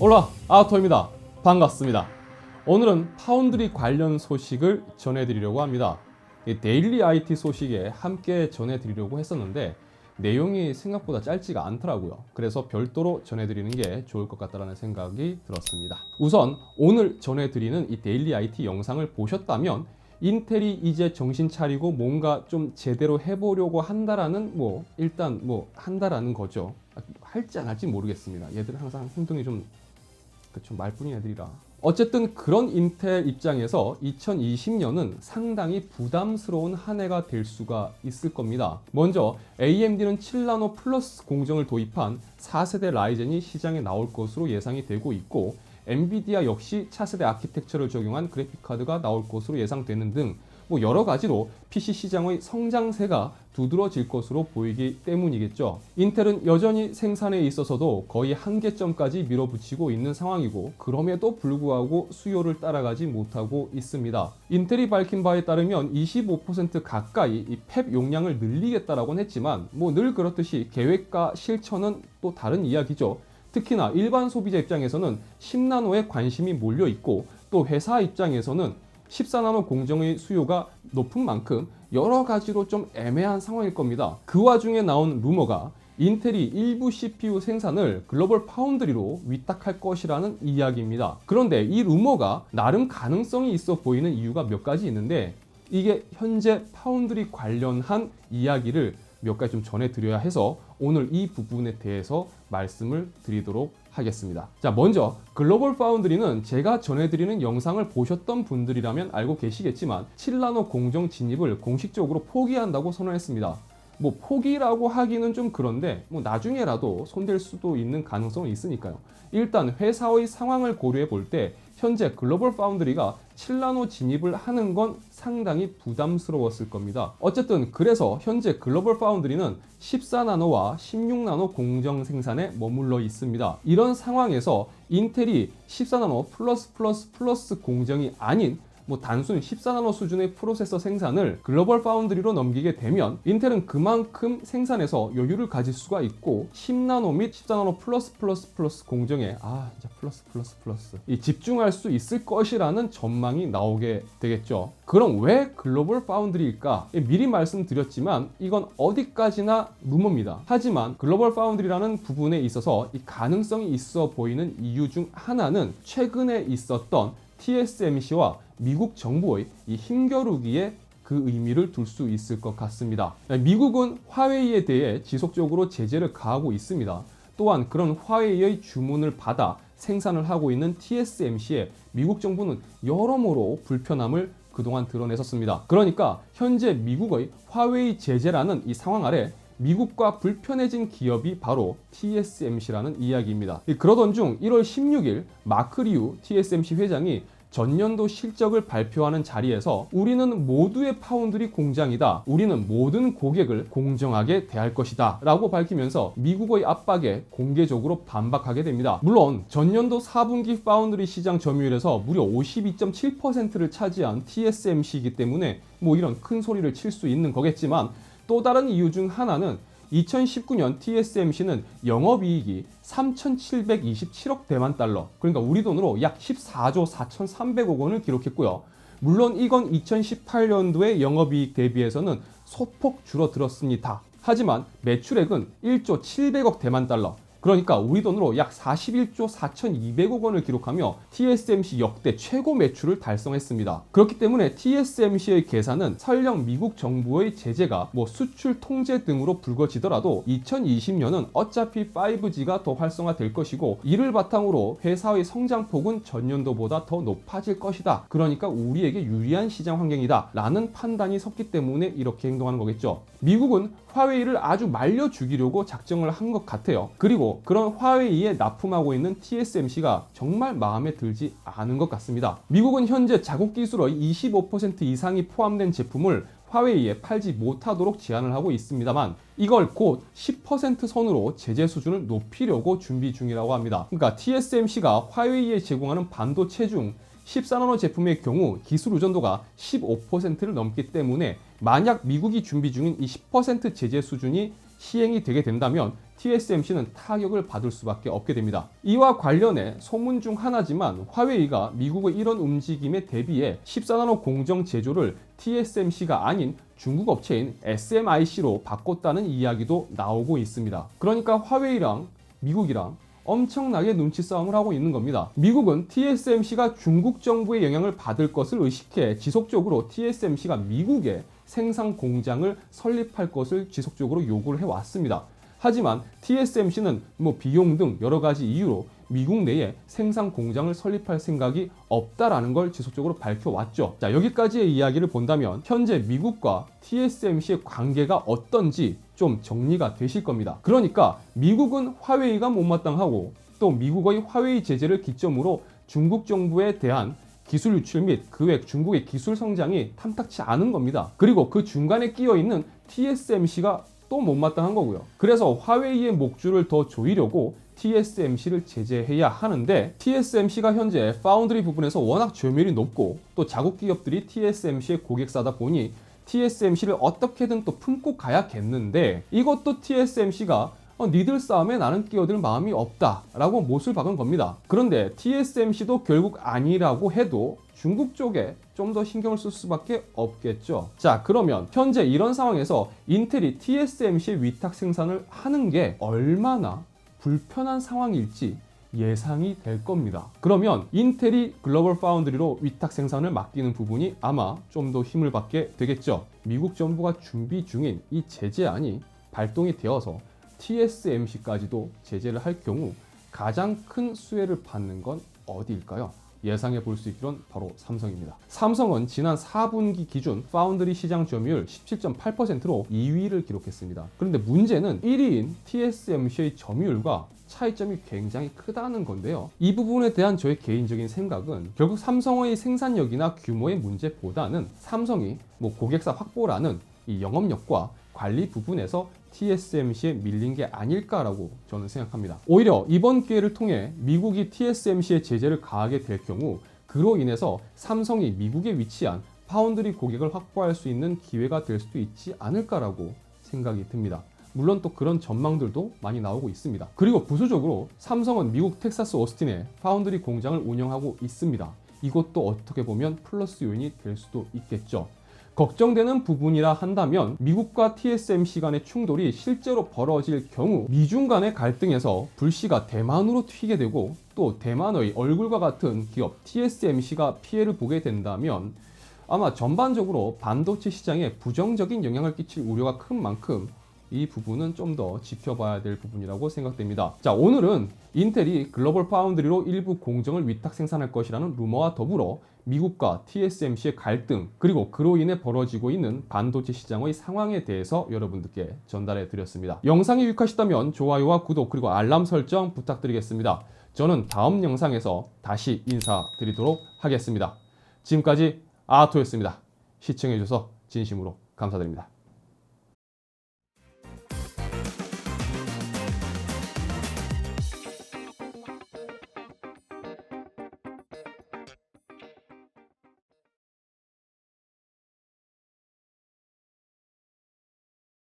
올라 아우터입니다. 반갑습니다. 오늘은 파운드리 관련 소식을 전해드리려고 합니다. 이 데일리 IT 소식에 함께 전해드리려고 했었는데 내용이 생각보다 짧지가 않더라고요. 그래서 별도로 전해드리는 게 좋을 것 같다는 생각이 들었습니다. 우선 오늘 전해드리는 이 데일리 IT 영상을 보셨다면 인텔이 이제 정신 차리고 뭔가 좀 제대로 해보려고 한다라는 뭐 일단 뭐 한다라는 거죠. 할지 안 할지 모르겠습니다. 얘들은 항상 행동이 좀 그쵸 말뿐인 애들이라. 어쨌든 그런 인텔 입장에서 2020년은 상당히 부담스러운 한 해가 될 수가 있을 겁니다. 먼저 AMD는 7나노 플러스 공정을 도입한 4세대 라이젠이 시장에 나올 것으로 예상이 되고 있고 엔비디아 역시 차세대 아키텍처를 적용한 그래픽 카드가 나올 것으로 예상되는 등 뭐 여러 가지로 PC 시장의 성장세가 두드러질 것으로 보이기 때문이겠죠. 인텔은 여전히 생산에 있어서도 거의 한계점까지 밀어붙이고 있는 상황이고 그럼에도 불구하고 수요를 따라가지 못하고 있습니다. 인텔이 밝힌 바에 따르면 25% 가까이 이팹 용량을 늘리겠다라고는 했지만 뭐 늘 그렇듯이 계획과 실천은 또 다른 이야기죠. 특히나 일반 소비자 입장에서는 10나노에 관심이 몰려 있고 또 회사 입장에서는 14나노 공정의 수요가 높은 만큼 여러 가지로 좀 애매한 상황일 겁니다. 그 와중에 나온 루머가 인텔이 일부 CPU 생산을 글로벌 파운드리로 위탁할 것이라는 이야기입니다. 그런데 이 루머가 나름 가능성이 있어 보이는 이유가 몇 가지 있는데 이게 현재 파운드리 관련한 이야기를 몇 가지 좀 전해드려야 해서 오늘 이 부분에 대해서 말씀을 드리도록 하겠습니다. 자, 먼저 글로벌 파운드리는 제가 전해드리는 영상을 보셨던 분들이라면 알고 계시겠지만 7나노 공정 진입을 공식적으로 포기한다고 선언했습니다. 뭐 포기라고 하기는 좀 그런데 뭐 나중에라도 손댈 수도 있는 가능성은 있으니까요. 일단 회사의 상황을 고려해 볼 때 현재 글로벌 파운드리가 7나노 진입을 하는 건 상당히 부담스러웠을 겁니다. 어쨌든 그래서 현재 글로벌 파운드리는 14나노와 16나노 공정 생산에 머물러 있습니다. 이런 상황에서 인텔이 14나노 플러스 플러스 플러스 공정이 아닌 뭐 단순 14나노 수준의 프로세서 생산을 글로벌 파운드리로 넘기게 되면 인텔은 그만큼 생산에서 여유를 가질 수가 있고 10나노 및 14나노 플러스 플러스 플러스 공정에 아 진짜 플러스 플러스 플러스 이 집중할 수 있을 것이라는 전망이 나오게 되겠죠. 그럼 왜 글로벌 파운드리일까? 예, 미리 말씀드렸지만 이건 어디까지나 루머입니다. 하지만 글로벌 파운드리라는 부분에 있어서 이 가능성이 있어 보이는 이유 중 하나는 최근에 있었던 TSMC와 미국 정부의 이 힘겨루기에 그 의미를 둘 수 있을 것 같습니다. 미국은 화웨이에 대해 지속적으로 제재를 가하고 있습니다. 또한 그런 화웨이의 주문을 받아 생산을 하고 있는 TSMC에 미국 정부는 여러모로 불편함을 그동안 드러냈었습니다. 그러니까 현재 미국의 화웨이 제재라는 이 상황 아래 미국과 불편해진 기업이 바로 TSMC라는 이야기입니다. 그러던 중 1월 16일 마크리우 TSMC 회장이 전년도 실적을 발표하는 자리에서 우리는 모두의 파운드리 공장이다. 우리는 모든 고객을 공정하게 대할 것이다. 라고 밝히면서 미국의 압박에 공개적으로 반박하게 됩니다. 물론 전년도 4분기 파운드리 시장 점유율에서 무려 52.7%를 차지한 TSMC이기 때문에 뭐 이런 큰 소리를 칠 수 있는 거겠지만 또 다른 이유 중 하나는 2019년 TSMC는 영업이익이 3,727억 대만 달러, 그러니까 우리 돈으로 약 14조 4,300억 원을 기록했고요. 물론 이건 2018년도의 영업이익 대비해서는 소폭 줄어들었습니다. 하지만 매출액은 1조 700억 대만 달러, 그러니까 우리 돈으로 약 41조 4,200억 원을 기록하며 TSMC 역대 최고 매출을 달성했습니다. 그렇기 때문에 TSMC의 계산은 설령 미국 정부의 제재가 뭐 수출 통제 등으로 불거지더라도 2020년은 어차피 5G가 더 활성화될 것이고 이를 바탕으로 회사의 성장폭은 전년도보다 더 높아질 것이다. 그러니까 우리에게 유리한 시장 환경이다. 라는 판단이 섰기 때문에 이렇게 행동하는 거겠죠. 미국은 화웨이를 아주 말려 죽이려고 작정을 한 것 같아요. 그리고 그런 화웨이에 납품하고 있는 TSMC가 정말 마음에 들지 않은 것 같습니다. 미국은 현재 자국 기술의 25% 이상이 포함된 제품을 화웨이에 팔지 못하도록 제한을 하고 있습니다만 이걸 곧 10% 선으로 제재 수준을 높이려고 준비 중이라고 합니다. 그러니까 TSMC가 화웨이에 제공하는 반도체 중 14나노 제품의 경우 기술 의존도가 15%를 넘기 때문에 만약 미국이 준비 중인 이 10% 제재 수준이 시행이 되게 된다면 TSMC는 타격을 받을 수밖에 없게 됩니다. 이와 관련해 소문 중 하나지만 화웨이가 미국의 이런 움직임에 대비해 14나노 공정 제조를 TSMC가 아닌 중국 업체인 SMIC로 바꿨다는 이야기도 나오고 있습니다. 그러니까 화웨이랑 미국이랑 엄청나게 눈치 싸움을 하고 있는 겁니다. 미국은 TSMC가 중국 정부의 영향을 받을 것을 의식해 지속적으로 TSMC가 미국에 생산 공장을 설립할 것을 지속적으로 요구를 해왔습니다. 하지만 TSMC는 뭐 비용 등 여러 가지 이유로 미국 내에 생산 공장을 설립할 생각이 없다라는 걸 지속적으로 밝혀왔죠. 자, 여기까지의 이야기를 본다면 현재 미국과 TSMC의 관계가 어떤지 좀 정리가 되실 겁니다. 그러니까 미국은 화웨이가 못마땅하고 또 미국의 화웨이 제재를 기점으로 중국 정부에 대한 기술 유출 및 그 외 중국의 기술 성장이 탐탁치 않은 겁니다. 그리고 그 중간에 끼어 있는 TSMC가 또 못마땅한 거고요. 그래서 화웨이의 목줄을 더 조이려고 TSMC를 제재해야 하는데 TSMC가 현재 파운드리 부분에서 워낙 점유율이 높고 또 자국 기업들이 TSMC의 고객사다 보니 TSMC를 어떻게든 또 품고 가야겠는데 이것도 TSMC가 어, 니들 싸움에 나는 끼어들 마음이 없다라고 못을 박은 겁니다. 그런데 TSMC도 결국 아니라고 해도 중국 쪽에 좀 더 신경을 쓸 수밖에 없겠죠. 자, 그러면 현재 이런 상황에서 인텔이 TSMC의 위탁 생산을 하는 게 얼마나 불편한 상황일지 예상이 될 겁니다. 그러면 인텔이 글로벌 파운드리로 위탁 생산을 맡기는 부분이 아마 좀 더 힘을 받게 되겠죠. 미국 정부가 준비 중인 이 제재안이 발동이 되어서 TSMC까지도 제재를 할 경우 가장 큰 수혜를 받는 건 어디일까요? 예상해 볼 수 있기론 바로 삼성입니다. 삼성은 지난 4분기 기준 파운드리 시장 점유율 17.8%로 2위를 기록했습니다. 그런데 문제는 1위인 TSMC의 점유율과 차이점이 굉장히 크다는 건데요. 이 부분에 대한 저의 개인적인 생각은 결국 삼성의 생산력이나 규모의 문제보다는 삼성이 뭐 고객사 확보라는 이 영업력과 관리 부분에서 TSMC에 밀린 게 아닐까라고 저는 생각합니다. 오히려 이번 기회를 통해 미국이 TSMC에 제재를 가하게 될 경우 그로 인해서 삼성이 미국에 위치한 파운드리 고객을 확보할 수 있는 기회가 될 수도 있지 않을까라고 생각이 듭니다. 물론 또 그런 전망들도 많이 나오고 있습니다. 그리고 부수적으로 삼성은 미국 텍사스 오스틴에 파운드리 공장을 운영하고 있습니다. 이것도 어떻게 보면 플러스 요인이 될 수도 있겠죠. 걱정되는 부분이라 한다면 미국과 TSMC 간의 충돌이 실제로 벌어질 경우 미중 간의 갈등에서 불씨가 대만으로 튀게 되고 또 대만의 얼굴과 같은 기업 TSMC가 피해를 보게 된다면 아마 전반적으로 반도체 시장에 부정적인 영향을 끼칠 우려가 큰 만큼 이 부분은 좀 더 지켜봐야 될 부분이라고 생각됩니다. 자, 오늘은 인텔이 글로벌 파운드리로 일부 공정을 위탁 생산할 것이라는 루머와 더불어 미국과 TSMC의 갈등, 그리고 그로 인해 벌어지고 있는 반도체 시장의 상황에 대해서 여러분들께 전달해 드렸습니다. 영상이 유익하셨다면 좋아요와 구독, 그리고 알람 설정 부탁드리겠습니다. 저는 다음 영상에서 다시 인사드리도록 하겠습니다. 지금까지 아토였습니다. 시청해 주셔서 진심으로 감사드립니다.